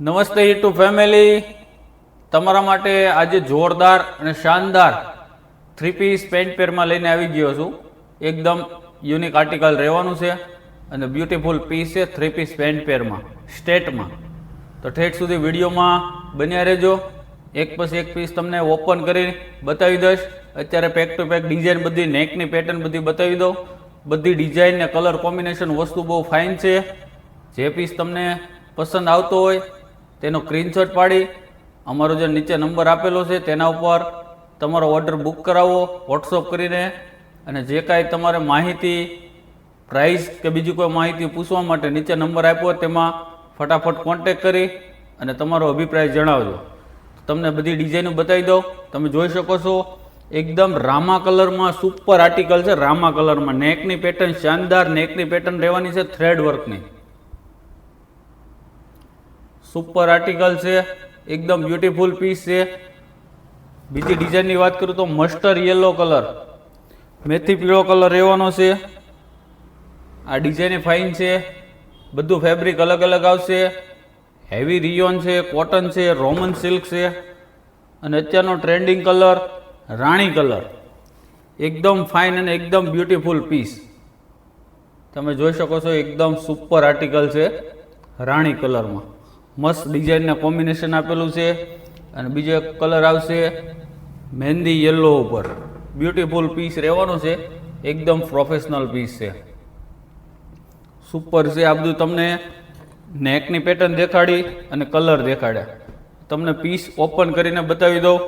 નમસ્તે two family. તમારા માટે આજે જોરદાર અને શાનદાર થ્રી પીસ પેન્ટ પેરમાં લઈને આવી ગયો છું. એકદમ યુનિક આર્ટિકલ રહેવાનું છે અને બ્યુટીફુલ પીસ છે થ્રી પીસ પેન્ટ પેરમાં સ્ટેટમાં તો ઠેઠ સુધી વિડીયોમાં બન્યા રહેજો. એક પછી એક પીસ તમને ઓપન કરી બતાવી દઈશ. અત્યારે પેક ટુ પેક ડિઝાઇન બધી નેકની પેટર્ન બધી બતાવી દઉં. બધી ડિઝાઇન ને કલર કોમ્બિનેશન વસ્તુ બહુ ફાઇન છે. જે પીસ તમને પસંદ આવતો હોય તેનો સ્ક્રીનશોટ પાડી. અમારો જે નીચે નંબર આપેલો છે, તેના ઉપર તમારો ઓર્ડર બુક કરાવો વોટ્સઅપ કરીને. અને જે કાંઈ તમારે માહિતી પ્રાઇસ કે બીજી કોઈ માહિતી પૂછવા માટે નીચે નંબર આપ્યો તેમાં ફટાફટ કોન્ટેક કરી અને તમારો અભિપ્રાય જણાવજો. તમને બધી ડિઝાઇનો બતાવી દઉં. તમે જોઈ શકો છો, એકદમ રામા કલરમાં સુપર આર્ટિકલ છે. રામા કલરમાં નેકની પેટર્ન શાનદાર નેકની પેટર્ન રહેવાની છે થ્રેડ વર્કની સુપર આર્ટિકલ છે, એકદમ બ્યુટીફુલ પીસ છે. બીજી ડિઝાઇનની વાત કરું તો મસ્ટર યલો કલર મેથી પીળો કલર રહેવાનો છે. આ ડિઝાઇન ફાઇન છે. બધું ફેબ્રિક અલગ અલગ આવશે. હેવી રિયોન છે કોટન છે રોમન સિલ્ક છે. અને અત્યારનો ટ્રેન્ડિંગ કલર રાણી કલર એકદમ ફાઇન અને એકદમ બ્યુટીફુલ પીસ તમે જોઈ શકો છો, એકદમ સુપર આર્ટિકલ છે, રાણી કલરમાં મસ્ત ડિઝાઇનના કોમ્બિનેશન આપેલું છે. અને બીજો એક કલર આવશે મહેંદી યલો ઉપર. બ્યુટીફુલ પીસ રહેવાનો છે. એકદમ પ્રોફેશનલ પીસ છે. સુપર છે. આ બધું તમને નેકની પેટર્ન દેખાડી અને કલર દેખાડ્યા. તમને પીસ ઓપન કરીને બતાવી દઉં.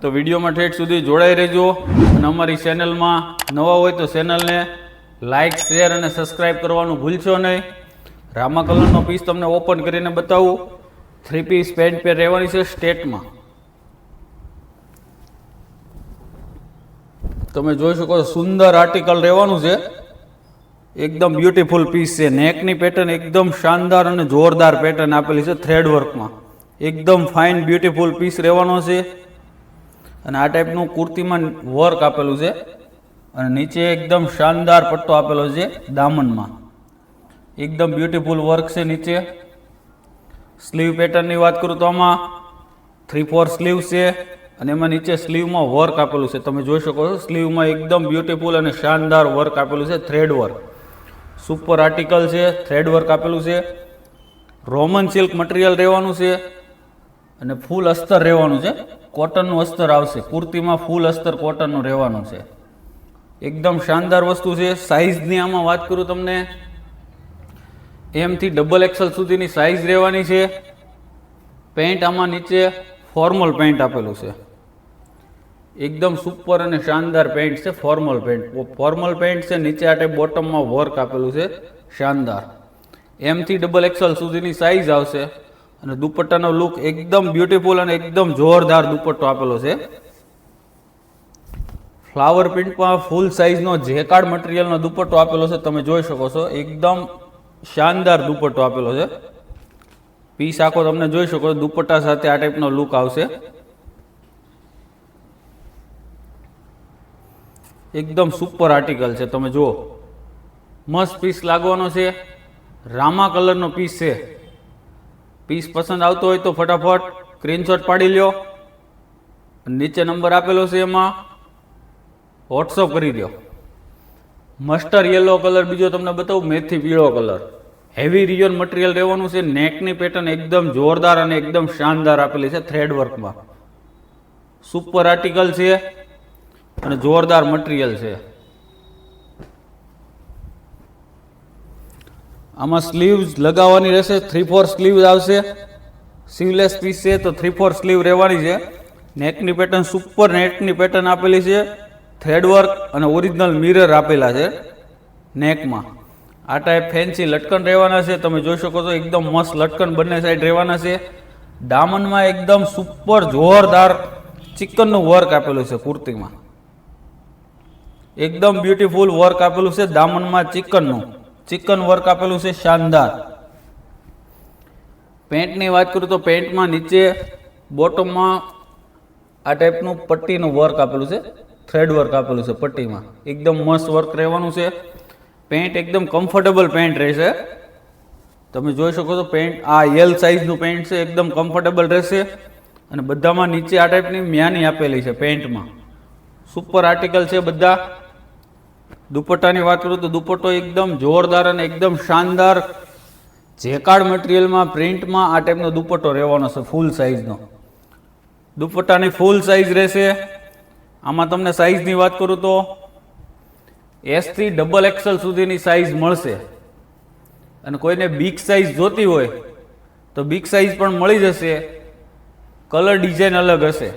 તો વિડીયોમાં ઠેઠ સુધી જોડાઈ રહેજો. અને અમારી ચેનલમાં નવા હોય તો ચેનલને લાઇક શેર અને સબસ્ક્રાઈબ કરવાનું ભૂલશો નહીં. રામા કલરનો પીસ તમને ઓપન કરીને બતાવું. થ્રી પીસ પેન્ટ પેર રહેવાની છે સ્ટેટમાં તમે જોઈ શકો સુંદર આર્ટિકલ રહેવાનું છે. એકદમ બ્યુટીફુલ પીસ છે. નેકની પેટર્ન એકદમ શાનદાર અને જોરદાર પેટર્ન આપેલી છે થ્રેડ વર્કમાં એકદમ ફાઇન બ્યુટીફુલ પીસ રહેવાનો છે. અને આ ટાઈપનું કુર્તીમાં વર્ક આપેલું છે. અને નીચે એકદમ શાનદાર પટ્ટો આપેલો છે દામનમાં. એકદમ બ્યુટીફુલ વર્ક છે નીચે. સ્લીવ પેટર્નની વાત કરું તો આમાં થ્રી ફોર સ્લીવ છે અને એમાં નીચે સ્લીવમાં વર્ક આપેલું છે. તમે જોઈ શકો છો સ્લીવમાં એકદમ બ્યુટીફુલ અને શાનદાર વર્ક આપેલું છે થ્રેડ વર્ક સુપર આર્ટિકલ છે થ્રેડ વર્ક આપેલું છે. રોમન સિલ્ક મટીરિયલ રહેવાનું છે અને ફૂલ અસ્તર રહેવાનું છે. કોટનનું અસ્તર આવશે. કુર્તીમાં ફૂલ અસ્તર કોટનનું રહેવાનું છે. એકદમ શાનદાર વસ્તુ છે. સાઇઝની આમાં વાત કરું તમને. એમથી ડબલ એક્સલ સુધીની સાઇઝ રહેવાની છે. પેન્ટ આમાં નીચે ફોર્મલ પેન્ટ આપેલું છે. એકદમ સુપર અને શાનદાર પેન્ટ છે ફોર્મલ પેન્ટ ફોર્મલ પેન્ટ છે, નીચે આટે બોટમમાં વર્ક આપેલું છે, શાનદાર. એમથી ડબલ એક્સલ સુધીની સાઇઝ આવશે અને દુપટ્ટાનો લુક એકદમ બ્યુટીફુલ અને એકદમ જોરદાર દુપટ્ટો આપેલો છે. ફ્લાવર પ્રિન્ટમાં ફૂલ સાઇઝનો જેકાર્ડ મટીરિયલનો દુપટ્ટો આપેલો છે, તમે જોઈ શકો છો. એકદમ શાનદાર દુપટ્ટો આપેલો છે. પીસ આખો તમને જોઈ શકો દુપટ્ટા સાથે આ ટાઈપનો લુક આવશે. એકદમ સુપર આર્ટિકલ છે, તમે જુઓ. મસ્ત પીસ લાગવાનો છે. રામા કલરનો પીસ છે. પીસ પસંદ આવતો હોય તો ફટાફટ સ્ક્રીનશોટ પાડી લ્યો. નીચે નંબર આપેલો છે એમાં. વોટ્સઅપ કરી દો મસ્ટર યલો કલર બીજો તમને બતાવું, મેથી પીળો કલર હેવી રિયોન મટીરિયલ રહેવાનું છે નેકની પેટર્ન એકદમ જોરદાર અને એકદમ શાનદાર આપેલી છે થ્રેડ વર્કમાં સુપર આર્ટિકલ છે અને જોરદાર મટીરિયલ છે. આમાં સ્લીવ્સ લગાવવાની રહેશે થ્રી ફોર સ્લીવ્સ આવશે. સ્લીવલેસ પીસ છે, તો થ્રી ફોર સ્લીવ રહેવાની છે. નેકની પેટર્ન સુપર નેકની પેટર્ન આપેલી છે. થ્રેડ વર્ક અને ઓરિજિનલ મિરર આપેલા છે નેકમાં આ ટાઈપ ફેન્સી લટકન રહેવાના છે. તમે જોઈ શકો છો, એકદમ મસ્ત લટકન બંને સાઈડ રહેવાના છે. દામનમાં એકદમ સુપર જોરદાર ચિકનનું વર્ક આપેલું છે કુર્તીમાં. એકદમ બ્યુટીફુલ વર્ક આપેલું છે દામનમાં ચિકનનું. ચિકન વર્ક આપેલું છે શાનદાર. પેન્ટની વાત કરું તો પેન્ટમાં નીચે બોટમમાં આ ટાઈપનું પટ્ટીનું વર્ક આપેલું છે. થ્રેડ વર્ક આપેલું છે પટ્ટીમાં. એકદમ મસ્ત વર્ક રહેવાનું છે. પેન્ટ એકદમ કમ્ફર્ટેબલ પેન્ટ રહેશે. તમે જોઈ શકો છો પેન્ટ આ એલ સાઇઝનું પેન્ટ છે, એકદમ કમ્ફર્ટેબલ રહેશે. અને બધામાં નીચે આ ટાઈપની મ્યાની આપેલી છે પેન્ટમાં સુપર આર્ટિકલ છે બધા. દુપટ્ટાની વાત કરું તો દુપટ્ટો એકદમ જોરદાર અને એકદમ શાનદાર. જેકાર્ડ મટીરિયલમાં પ્રિન્ટમાં આ ટાઈપનો દુપટ્ટો રહેવાનો છે ફૂલ સાઇઝનો દુપટ્ટાની ફૂલ સાઇઝ રહેશે. આમાં તમને સાઇઝની વાત કરું તો એસથી ડબલ એક્સલ સુધીની સાઇઝ મળશે. અને કોઈને બિગ સાઇઝ જોતી હોય, તો બિગ સાઇઝ પણ મળી જશે. કલર ડિઝાઇન અલગ હશે.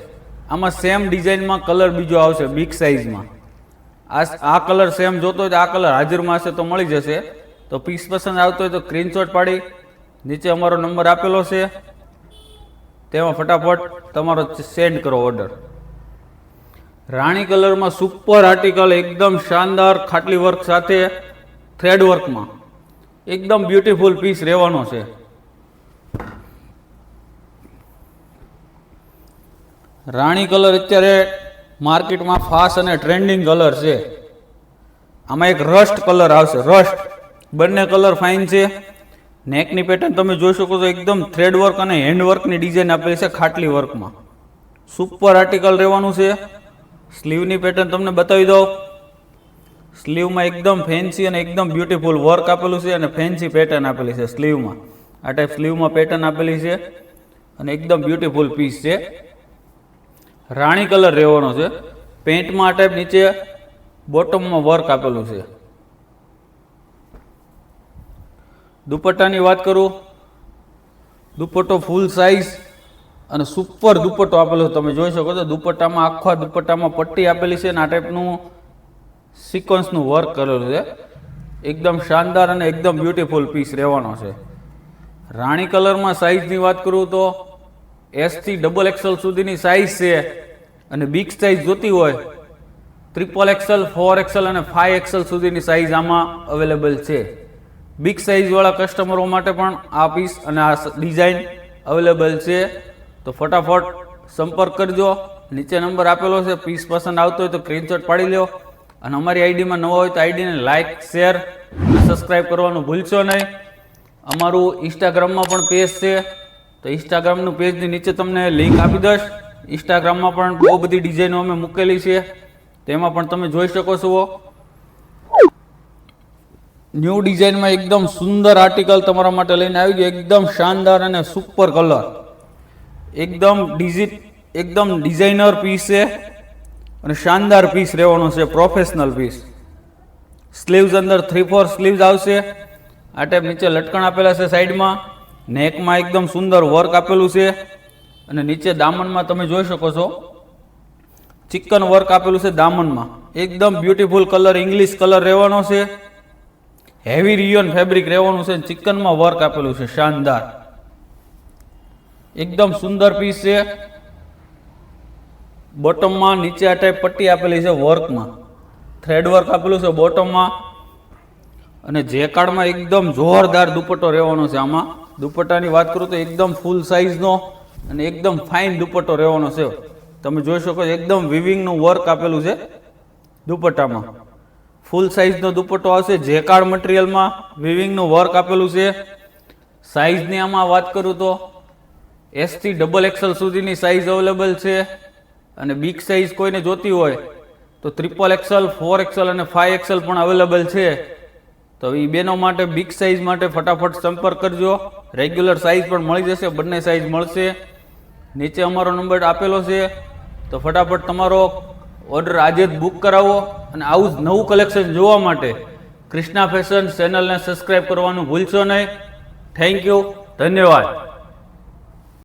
આમાં સેમ ડિઝાઇનમાં કલર બીજો આવશે બિગ સાઇઝમાં આ આ કલર સેમ જોતો હોય તો આ કલર હાજરમાં હશે તો મળી જશે. તો પીસ પસંદ આવતો હોય તો સ્ક્રીનશોટ પાડી. નીચે અમારો નંબર આપેલો છે. તેમાં ફટાફટ તમારો સેન્ડ કરો ઓર્ડર રાણી કલરમાં સુપર આર્ટિકલ એકદમ શાનદાર ખાટલી વર્ક સાથે થ્રેડ વર્કમાં એકદમ બ્યુટીફુલ પીસ રહેવાનો છે. રાણી કલર અત્યારે માર્કેટમાં ફાસ્ટ અને ટ્રેન્ડિંગ કલર છે. આમાં એક રસ્ટ કલર આવશે રસ્ટ બંને કલર ફાઇન છે. નેકની પેટર્ન તમે જોઈ શકો છો, એકદમ થ્રેડ વર્ક અને હેન્ડ વર્કની ડિઝાઇન આપેલી છે ખાટલી વર્કમાં સુપર આર્ટિકલ રહેવાનું છે. સ્લીવની પેટર્ન તમને બતાવી દઉં. સ્લીવમાં એકદમ ફેન્સી અને એકદમ બ્યુટીફુલ વર્ક આપેલું છે અને ફેન્સી પેટર્ન આપેલી છે સ્લીવમાં. આ ટાઈપ સ્લીવમાં પેટર્ન આપેલી છે અને એકદમ બ્યુટીફુલ પીસ છે. રાણી કલર રહેવાનો છે. પેન્ટમાં આ ટાઈપ નીચે બોટમમાં વર્ક આપેલું છે. દુપટ્ટાની વાત કરું. દુપટ્ટો ફૂલ સાઇઝ અને સુપર દુપટ્ટો આપેલો તમે જોઈ શકો છો, દુપટ્ટામાં આખા દુપટ્ટામાં પટ્ટી આપેલી છે અને આ ટાઈપનું સિક્વન્સનું વર્ક કરેલું છે. એકદમ શાનદાર અને એકદમ બ્યુટીફુલ પીસ રહેવાનો છે. રાણી કલરમાં સાઇઝની વાત કરું તો એસથી ડબલ એક્સલ સુધીની સાઇઝ છે અને બિગ સાઇઝ જોતી હોય ટ્રિપલ એક્સલ ફોર એક્સલ અને ફાઈવ એક્સલ સુધીની સાઇઝ આમાં અવેલેબલ છે. બિગ સાઇઝવાળા કસ્ટમરો માટે પણ આ પીસ અને આ ડિઝાઇન અવેલેબલ છે. તો ફટાફટ સંપર્ક કરજો. નીચે નંબર આપેલો છે, પીસ પસંદ આવતો હોય તો સ્ક્રીનશોટ પાડી લો અને અમારી આઈડીમાં નવો હોય તો આઈડીને લાઇક શેર સબસ્ક્રાઈબ કરવાનું ભૂલશો નહીં. અમારું ઇન્સ્ટાગ્રામમાં પણ પેજ છે. તો ઇન્સ્ટાગ્રામનું પેજની નીચે તમને લિંક આપી દઈશ. ઇન્સ્ટાગ્રામમાં પણ બહુ બધી ડિઝાઇનો અમે મૂકેલી છે. તેમાં પણ તમે જોઈ શકો છો. ન્યૂ ડિઝાઇનમાં એકદમ સુંદર આર્ટિકલ તમારા માટે લઈને આવી ગયો. એકદમ શાનદાર અને સુપર કલર એકદમ ડિઝિટ, એકદમ ડિઝાઇનર પીસ છે અને શાનદાર પીસ રહેવાનો છે પ્રોફેશનલ પીસ સ્લીવ્સ અંદર થ્રી ફોર સ્લીવ્સ આવશે. આ ટાઈપ નીચે લટકણ આપેલા છે સાઈડમાં. નેકમાં એકદમ સુંદર વર્ક આપેલું છે. અને નીચે દામનમાં તમે જોઈ શકો છો. ચિકન વર્ક આપેલું છે દામનમાં. એકદમ બ્યુટીફુલ કલર ઇંગ્લિશ કલર રહેવાનો છે. હેવી રિયોન ફેબ્રિક રહેવાનું છે ચિકનમાં વર્ક આપેલું છે, શાનદાર. એકદમ સુંદર પીસ છે. બોટમમાં નીચે આ ટાઈપ પટ્ટી આપેલી છે વર્કમાં થ્રેડ વર્ક આપેલું છે બોટમમાં અને જેકાર્ડમાં એકદમ જોરદાર દુપટ્ટો રહેવાનો છે આમાં. દુપટ્ટાની વાત કરું તો એકદમ ફૂલ સાઇઝનો અને એકદમ ફાઇન દુપટ્ટો રહેવાનો છે. તમે જોઈ શકો એકદમ વિવિંગનું વર્ક આપેલું છે દુપટ્ટામાં. ફૂલ સાઇઝનો દુપટ્ટો આવશે જેકાર્ડ મટીરિયલમાં વિવિંગનું વર્ક આપેલું છે. સાઇઝની આમાં વાત કરું તો એસથી ડબલ એક્સલ સુધીની સાઇઝ અવેલેબલ છે અને બિગ સાઇઝ કોઈને જોતી હોય તો ત્રિપલ એક્સલ ફોર એક્સલ અને ફાઈવ એક્સલ પણ અવેલેબલ છે. તો એ બેનો માટે બિગ સાઇઝ માટે ફટાફટ સંપર્ક કરજો. રેગ્યુલર સાઇઝ પણ મળી જશે, બંને સાઇઝ મળશે. નીચે અમારો નંબર આપેલો છે. તો ફટાફટ તમારો ઓર્ડર આજે જ બુક કરાવો અને આવું જ નવું કલેક્શન જોવા માટે કૃષ્ણા ફેશન ચેનલને સબસ્ક્રાઈબ કરવાનું ભૂલશો નહીં. થેન્ક યુ ધન્યવાદ.